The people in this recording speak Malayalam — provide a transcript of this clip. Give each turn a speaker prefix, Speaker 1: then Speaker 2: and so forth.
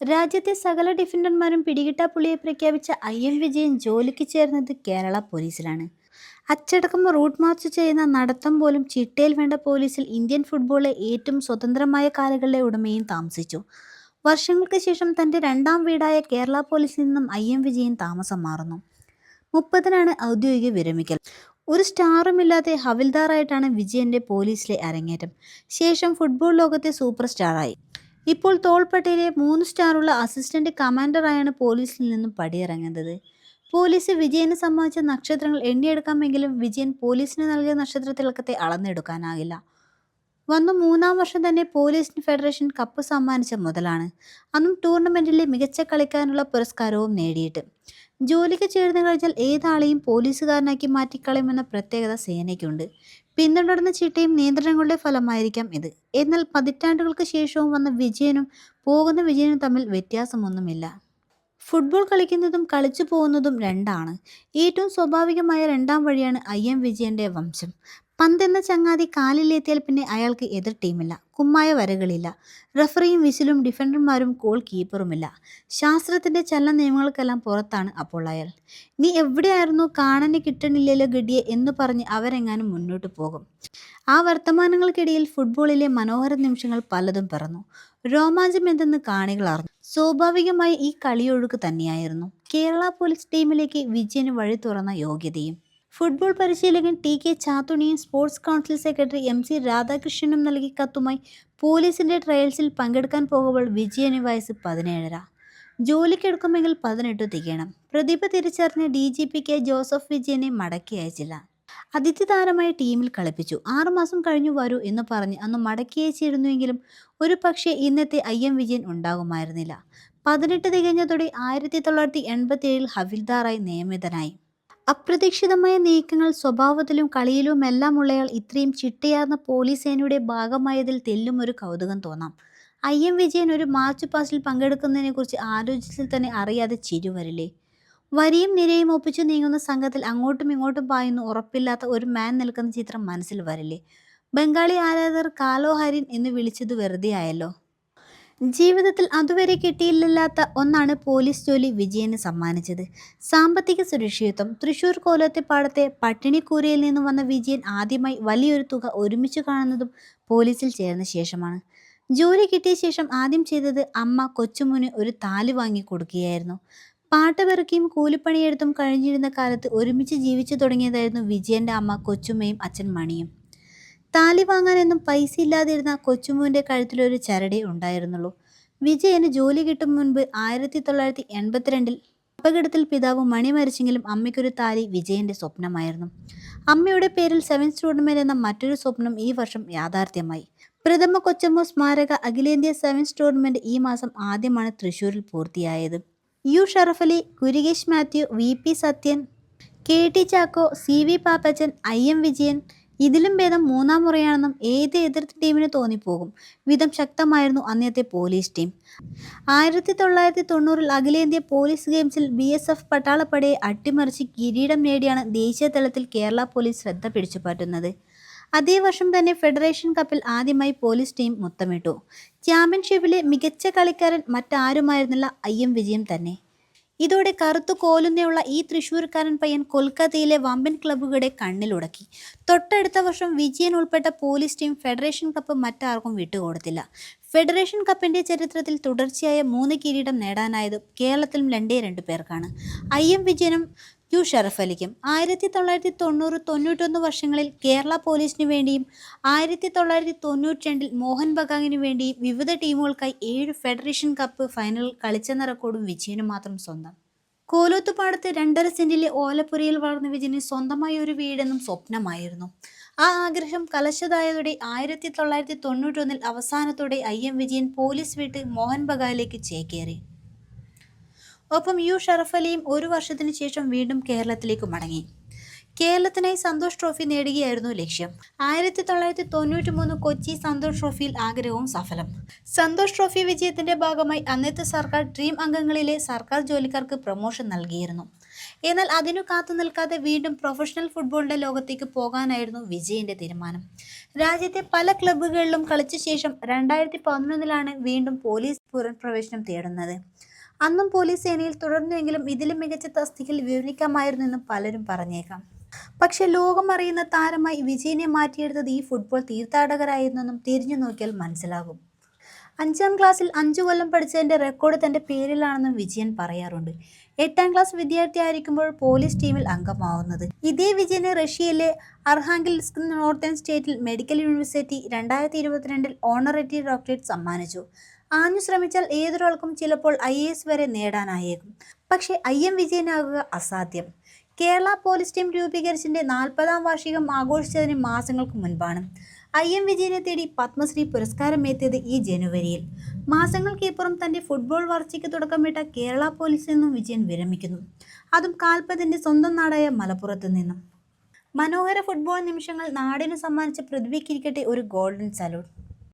Speaker 1: രാജ്യത്തെ സകല ഡിഫൻഡർമാരും പിടികിട്ടാപ്പുള്ളിയെ പ്രഖ്യാപിച്ച ഐ എം വിജയൻ ജോലിക്ക് ചേർന്നത് കേരള പോലീസിലാണ്. അച്ചടക്കം റൂട്ട് മാർച്ച് ചെയ്യുന്ന നടത്തം പോലും ചിട്ടയിൽ വേണ്ട പോലീസിൽ ഇന്ത്യൻ ഫുട്ബോളിലെ ഏറ്റവും സ്വതന്ത്രമായ കാലുകളിലെ ഉടമയും താമസിച്ചു. വർഷങ്ങൾക്ക് ശേഷം തന്റെ രണ്ടാം വീടായ കേരള പോലീസിൽ നിന്നും ഐ എം വിജയൻ താമസം മാറുന്നു. മുപ്പതിനാണ് ഔദ്യോഗിക വിരമിക്കൽ. ഒരു സ്റ്റാറുമില്ലാതെ ഹവിൽദാറായിട്ടാണ് വിജയന്റെ പോലീസിലെ അരങ്ങേറ്റം. ശേഷം ഫുട്ബോൾ ലോകത്തെ സൂപ്പർ സ്റ്റാറായി. ഇപ്പോൾ തോൾപ്പട്ടയിലെ മൂന്ന് സ്റ്റാറുള്ള അസിസ്റ്റന്റ് കമാൻഡറായാണ് പോലീസിൽ നിന്നും പടിയിറങ്ങുന്നത്. പോലീസ് വിജയന് സമ്മാനിച്ച നക്ഷത്രങ്ങൾ എണ്ണിയെടുക്കാമെങ്കിലും വിജയൻ പോലീസിന് നൽകിയ നക്ഷത്ര തിളക്കത്തെ അളന്നെടുക്കാനാകില്ല. വന്നു മൂന്നാം വർഷം തന്നെ പോലീസിന് ഫെഡറേഷൻ കപ്പ് സമ്മാനിച്ച മുതലാണ്. അന്നും ടൂർണമെന്റിലെ മികച്ച കളിക്കാനുള്ള പുരസ്കാരവും നേടിയിട്ട്. ജോലിക്ക് ചേർന്ന് കഴിഞ്ഞാൽ ഏതാളെയും പോലീസുകാരനാക്കി മാറ്റിക്കളയുമെന്ന പ്രത്യേകത സേനയ്ക്കുണ്ട്. പിന്തുടർന്ന ചിട്ടയും നിയന്ത്രണങ്ങളുടെ ഫലമായിരിക്കാം ഇത്. എന്നാൽ പതിറ്റാണ്ടുകൾക്ക് ശേഷവും വന്ന വിജയനും പോകുന്ന വിജയനും തമ്മിൽ വ്യത്യാസമൊന്നുമില്ല. ഫുട്ബോൾ കളിക്കുന്നതും കളിച്ചു പോകുന്നതും രണ്ടാണ്. ഏറ്റവും സ്വാഭാവികമായ രണ്ടാം വഴിയാണ് ഐ എം വിജയന്റെ വംശം. പന്തെന്ന ചങ്ങാതി കാലിലെത്തിയാൽ പിന്നെ അയാൾക്ക് എതിർ ടീമില്ല. കുമ്മായ വരകളില്ല. റഫറിയും വിസിലും ഡിഫൻഡർമാരും ഗോൾ കീപ്പറുമില്ല ശാസ്ത്രത്തിന്റെ ചലന നിയമങ്ങൾക്കെല്ലാം പുറത്താണ് അപ്പോൾ അയാൾ. നീ എവിടെയായിരുന്നു? കാണാന് കിട്ടണില്ലല്ലോ ഗഡിയെ എന്ന് പറഞ്ഞ് അവരെങ്ങാനും മുന്നോട്ട് പോകും. ആ വർത്തമാനങ്ങൾക്കിടയിൽ ഫുട്ബോളിലെ മനോഹര നിമിഷങ്ങൾ പലതും പിറന്നു. രോമാഞ്ചം എന്തെന്ന് കാണികൾ അറിഞ്ഞു. സ്വാഭാവികമായി ഈ കളിയൊഴുക്ക് തന്നെയായിരുന്നു. കേരള പോലീസ് ടീമിലേക്ക് വിജയന് വഴി തുറന്ന യോഗ്യതയും. ഫുട്ബോൾ പരിശീലകൻ T K ചാത്തുണിയും sports council secretary M C രാധാകൃഷ്ണനും നൽകിയ കത്തുമായി പോലീസിന്റെ ട്രയൽസിൽ പങ്കെടുക്കാൻ പോകുമ്പോൾ വിജയന് വയസ്സ് പതിനേഴര. ജോലിക്കെടുക്കുമെങ്കിൽ പതിനെട്ട് തികയണം. പ്രതിഭ തിരിച്ചറിഞ്ഞ D G P K Joseph വിജയനെ മടക്കി അയച്ചില്ല. അതിഥി താരമായി ടീമിൽ കളിപ്പിച്ചു. ആറുമാസം കഴിഞ്ഞു വരൂ എന്ന് പറഞ്ഞ് അന്ന് മടക്കിയേച്ചിരുന്നുവെങ്കിലും ഒരു പക്ഷേ ഇന്നത്തെ ഐ എം വിജയൻ ഉണ്ടാകുമായിരുന്നില്ല. പതിനെട്ട് തികഞ്ഞതോടെ ആയിരത്തി തൊള്ളായിരത്തി എൺപത്തി ഏഴിൽ ഹവിൽദാറായി നിയമിതനായി. അപ്രതീക്ഷിതമായ നീക്കങ്ങൾ സ്വഭാവത്തിലും കളിയിലുമെല്ലാം ഉള്ളയാൾ ഇത്രയും ചിട്ടയാർന്ന പോലീസ് സേനയുടെ ഭാഗമായതിൽ തെല്ലും ഒരു കൗതുകം തോന്നാം. ഐ എം വിജയൻ ഒരു മാർച്ച് പാസ്റ്റിൽ പങ്കെടുക്കുന്നതിനെക്കുറിച്ച് ആലോചിച്ചിൽ തന്നെ അറിയാതെ ചിരി വരില്ലേ വരിയും നിരയും ഒപ്പിച്ചു നീങ്ങുന്ന സംഘത്തിൽ അങ്ങോട്ടും ഇങ്ങോട്ടും പായുന്നു ഉറപ്പില്ലാത്ത ഒരു മാൻ നിൽക്കുന്ന ചിത്രം മനസ്സിൽ വരില്ലേ? ബംഗാളി ആരാധകർ കാലോഹരിൻ എന്ന് വിളിച്ചത് വെറുതെ ആയല്ലോ. ജീവിതത്തിൽ അതുവരെ കിട്ടിയില്ലാത്ത ഒന്നാണ് പോലീസ് ജോലി വിജയന് സമ്മാനിച്ചത്. സാമ്പത്തിക സുരക്ഷിതത്വം. തൃശൂർ കോലത്തെ പാടത്തെ പട്ടിണിക്കൂരയിൽ നിന്നും വന്ന വിജയൻ ആദ്യമായി വലിയൊരു തുക ഒരുമിച്ച് കാണുന്നതും പോലീസിൽ ചേർന്ന ശേഷമാണ്. ജോലി കിട്ടിയ ശേഷം ആദ്യം ചെയ്തത് അമ്മ കൊച്ചുമോന് ഒരു താലി വാങ്ങി കൊടുക്കുകയായിരുന്നു. പാട്ട് പെറുക്കിയും കൂലിപ്പണിയെടുത്തും കഴിഞ്ഞിരുന്ന കാലത്ത് ഒരുമിച്ച് ജീവിച്ചു തുടങ്ങിയതായിരുന്നു വിജയന്റെ അമ്മ കൊച്ചുമ്മയും അച്ഛൻ മണിയും. താലി വാങ്ങാനൊന്നും പൈസ ഇല്ലാതിരുന്ന കൊച്ചുമോന്റെ കഴുത്തിലൊരു ചരടേ ഉണ്ടായിരുന്നുള്ളൂ. വിജയന് ജോലി കിട്ടും മുൻപ് ആയിരത്തി തൊള്ളായിരത്തി എൺപത്തിരണ്ടിൽ അപകടത്തിൽ പിതാവ് മണി മരിച്ചെങ്കിലും അമ്മയ്ക്കൊരു താലി വിജയന്റെ സ്വപ്നമായിരുന്നു. അമ്മയുടെ പേരിൽ സെവൻ ടൂർണമെന്റ് എന്ന മറ്റൊരു സ്വപ്നം ഈ വർഷം യാഥാർത്ഥ്യമായി. പ്രഥമ കൊച്ചമ്മ സ്മാരക അഖിലേന്ത്യാ സെവൻ ടൂർണമെന്റ് ഈ മാസം ആദ്യമാണ് തൃശൂരിൽ പൂർത്തിയായത്. U Sharafali Kurikesh Mathew V P Sathyan K T Chacko C V Pappachan I M Vijayan. ഇതിലും ഭേദം മൂന്നാം മുറയാണെന്നും ഏത് എതിർ ടീമിന് തോന്നിപ്പോകും? വിധം ശക്തമായിരുന്നു അന്നത്തെ പോലീസ് ടീം. ആയിരത്തി തൊള്ളായിരത്തി തൊണ്ണൂറിൽ അഖിലേന്ത്യാ പോലീസ് ഗെയിംസിൽ ബി എസ് എഫ് പട്ടാളപ്പടയെ അട്ടിമറിച്ച് കിരീടം നേടിയാണ് ദേശീയ തലത്തിൽ കേരള പോലീസ് ശ്രദ്ധ പിടിച്ചുപറ്റുന്നത്. അതേ വർഷം തന്നെ ഫെഡറേഷൻ കപ്പിൽ ആദ്യമായി പോലീസ് ടീം മുത്തമിട്ടു. ചാമ്പ്യൻഷിപ്പിലെ മികച്ച കളിക്കാരൻ മറ്റാരുമായിരുന്നില്ല ഐ എം വിജയം തന്നെ. ഇതോടെ കറുത്തു കോലുന്നയുള്ള ഈ തൃശ്ശൂർക്കാരൻ പയ്യൻ കൊൽക്കത്തയിലെ വമ്പൻ ക്ലബ്ബുകളുടെ കണ്ണിലുടക്കി തൊട്ടടുത്ത വർഷം വിജയൻ ഉൾപ്പെട്ട പോലീസ് ടീം ഫെഡറേഷൻ കപ്പ് മറ്റാർക്കും വിട്ടുകൊടുത്തില്ല. ഫെഡറേഷൻ കപ്പിന്റെ ചരിത്രത്തിൽ തുടർച്ചയായ മൂന്ന് കിരീടം നേടാനായത് കേരളത്തിലും രണ്ടേ രണ്ട് പേർക്കാണ്. ഐ എം വിജയനും യു ഷറഫ് അലിക്കും. ആയിരത്തി തൊള്ളായിരത്തി തൊണ്ണൂറ് തൊണ്ണൂറ്റൊന്ന് വർഷങ്ങളിൽ കേരള പോലീസിന് വേണ്ടിയും ആയിരത്തി തൊള്ളായിരത്തി തൊണ്ണൂറ്റി രണ്ടിൽ മോഹൻ ബഗാങ്ങിന് വേണ്ടിയും വിവിധ ടീമുകൾക്കായി ഏഴ് ഫെഡറേഷൻ കപ്പ് ഫൈനൽ കളിച്ചെന്ന റെക്കോർഡും വിജയനും മാത്രം സ്വന്തം. കോലോത്തുപാടത്ത് രണ്ടര സെന്റിലെ ഓലപ്പുരയിൽ വളർന്ന വിജയന് സ്വന്തമായ ഒരു വീടെന്നും സ്വപ്നമായിരുന്നു. ആ ആഗ്രഹം കലശതായതോടെ ആയിരത്തി തൊള്ളായിരത്തി തൊണ്ണൂറ്റൊന്നിൽ അവസാനത്തോടെ ഐ എം വിജയൻ പോലീസ് വിട്ട് മോഹൻ ബഗാനിലേക്ക് ചേക്കേറി. ഒപ്പം യു ഷറഫ് അലിയും ഒരു വർഷത്തിന് ശേഷം വീണ്ടും കേരളത്തിലേക്ക് മടങ്ങി. കേരളത്തിനായി സന്തോഷ് ട്രോഫി നേടുകയായിരുന്നു ലക്ഷ്യം. ആയിരത്തി തൊള്ളായിരത്തി തൊണ്ണൂറ്റി മൂന്ന് കൊച്ചി സന്തോഷ് ട്രോഫിയിൽ ആഗ്രഹവും സഫലം. സന്തോഷ് ട്രോഫി വിജയത്തിന്റെ ഭാഗമായി അന്നത്തെ സർക്കാർ ഡ്രീം അംഗങ്ങളിലെ സർക്കാർ ജോലിക്കാർക്ക് പ്രൊമോഷൻ നൽകിയിരുന്നു. എന്നാൽ അതിനു കാത്തു നിൽക്കാതെ വീണ്ടും പ്രൊഫഷണൽ ഫുട്ബോളിന്റെ ലോകത്തേക്ക് പോകാനായിരുന്നു വിജയന്റെ തീരുമാനം. രാജ്യത്തെ പല ക്ലബ്ബുകളിലും കളിച്ച ശേഷം രണ്ടായിരത്തി പതിനൊന്നിലാണ് വീണ്ടും പോലീസ് പുനഃപ്രവേശനം തേടുന്നത്. അന്നും പോലീസ് സേനയിൽ തുടർന്നുവെങ്കിലും ഇതിലും മികച്ച തസ്തികയിൽ വിവരിക്കാമായിരുന്നു എന്ന് പലരും പറഞ്ഞേക്കാം. പക്ഷെ ലോകമറിയുന്ന താരമായി വിജയനെ മാറ്റിയെടുത്തത് ഈ ഫുട്ബോൾ തീർത്ഥാടകരായിരുന്നെന്നും തിരിഞ്ഞു നോക്കിയാൽ മനസ്സിലാകും. അഞ്ചാം ക്ലാസ്സിൽ അഞ്ചു കൊല്ലം പഠിച്ചതിന്റെ റെക്കോർഡ് തന്റെ പേരിലാണെന്നും വിജയൻ പറയാറുണ്ട്. എട്ടാം ക്ലാസ് വിദ്യാർത്ഥിയായിരിക്കുമ്പോൾ പോലീസ് ടീമിൽ അംഗമാവുന്നത്. ഇതേ വിജയന് റഷ്യയിലെ അർഹാങ്കിൽസ്ക് നോർത്തേൺ സ്റ്റേറ്റിൽ മെഡിക്കൽ യൂണിവേഴ്സിറ്റി രണ്ടായിരത്തി ഇരുപത്തിരണ്ടിൽ ഓണററി ഡോക്ടറേറ്റ് സമ്മാനിച്ചു. ആഞ്ഞു ശ്രമിച്ചാൽ ഏതൊരാൾക്കും ചിലപ്പോൾ ഐ എ എസ് വരെ നേടാനായേക്കും. പക്ഷെ ഐ എം വിജയനാകുക അസാധ്യം. കേരള പോലീസ് ടീം രൂപീകരിച്ചതിന്റെ നാൽപ്പതാം വാർഷികം ആഘോഷിച്ചതിന് മാസങ്ങൾക്ക് മുൻപാണ്. ഐ എം വിജയനെ തേടി പത്മശ്രീ പുരസ്കാരം എത്തിയത് ഈ ജനുവരിയിൽ. മാസങ്ങൾക്കിപ്പുറം തന്റെ ഫുട്ബോൾ വളർച്ചയ്ക്ക് തുടക്കമിട്ട കേരള പോലീസിൽ നിന്നും വിജയൻ വിരമിക്കുന്നു. അതും കാൽപ്പതിന്റെ സ്വന്തം നാടായ മലപ്പുറത്ത് നിന്നും. മനോഹര ഫുട്ബോൾ നിമിഷങ്ങൾ നാടിനു സമ്മാനിച്ച പൃഥ്വിക്കിരിക്കട്ടെ ഒരു ഗോൾഡൻ സല്യൂട്ട്.